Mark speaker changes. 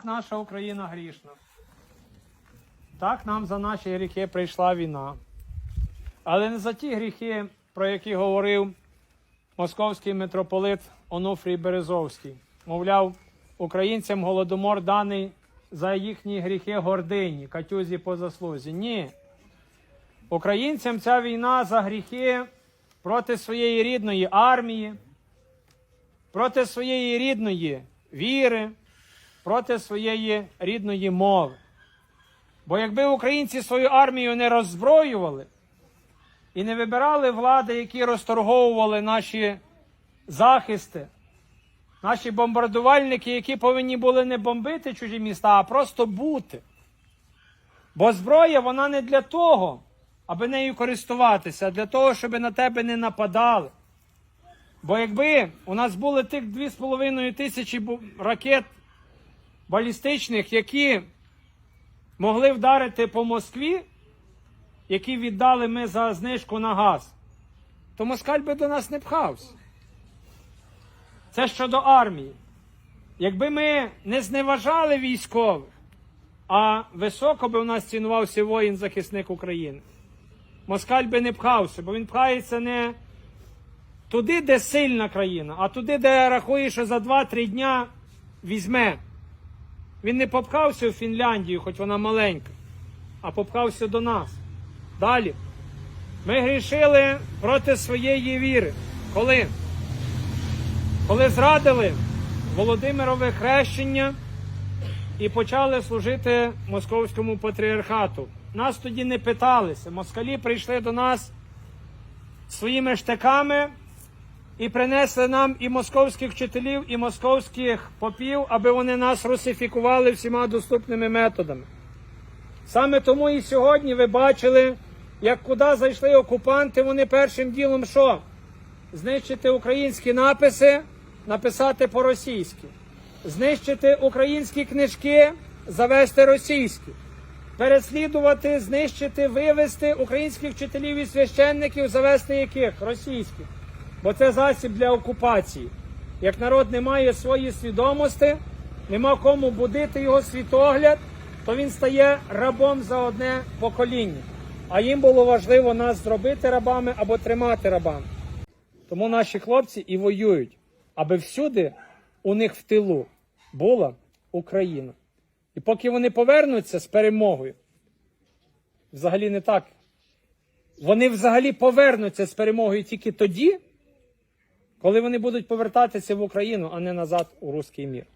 Speaker 1: Так наша Україна грішна. Так нам за наші гріхи прийшла війна. Але не за ті гріхи, про які говорив московський митрополит Онуфрій Березовський. Мовляв, українцям голодомор даний за їхні гріхи гордині, катюзі по заслузі. Ні. Українцям ця війна за гріхи проти своєї рідної армії, проти своєї рідної віри, проти своєї рідної мови. Бо якби українці свою армію не роззброювали і не вибирали влади, які розторговували наші захисти, наші бомбардувальники, які повинні були не бомбити чужі міста, а просто бути. Бо зброя вона не для того, аби нею користуватися, а для того, щоб на тебе не нападали. Бо якби у нас були тих 2,5 тисячі ракет балістичних, які могли вдарити по Москві, які віддали ми за знижку на газ, то москаль би до нас не пхався. Це щодо армії. Якби ми не зневажали військових, а високо би у нас цінувався воїн-захисник України, москаль би не пхався, бо він пхається не туди, де сильна країна, а туди, де рахує, що за 2-3 дня візьме. Він не попхався в Фінляндію, хоч вона маленька, а попхався до нас. Далі. Ми грішили проти своєї віри. Коли? Коли зрадили Володимирове хрещення і почали служити московському патріархату. Нас тоді не питалися. Москалі прийшли до нас своїми штиками і принесли нам і московських вчителів, і московських попів, аби вони нас русифікували всіма доступними методами. Саме тому і сьогодні ви бачили, як куди зайшли окупанти, вони першим ділом що? Знищити українські написи, написати по-російськи. Знищити українські книжки, завести російські. Переслідувати, знищити, вивести українських вчителів і священників, завести яких? Російських. Бо це засіб для окупації. Як народ не має своєї свідомості, нема кому будити його світогляд, то він стає рабом за одне покоління. А їм було важливо нас зробити рабами або тримати рабами. Тому наші хлопці і воюють, аби всюди у них в тилу була Україна. І поки вони повернуться з перемогою, взагалі не так. Вони взагалі повернуться з перемогою тільки тоді, коли вони будуть повертатися в Україну, а не назад у руський мір.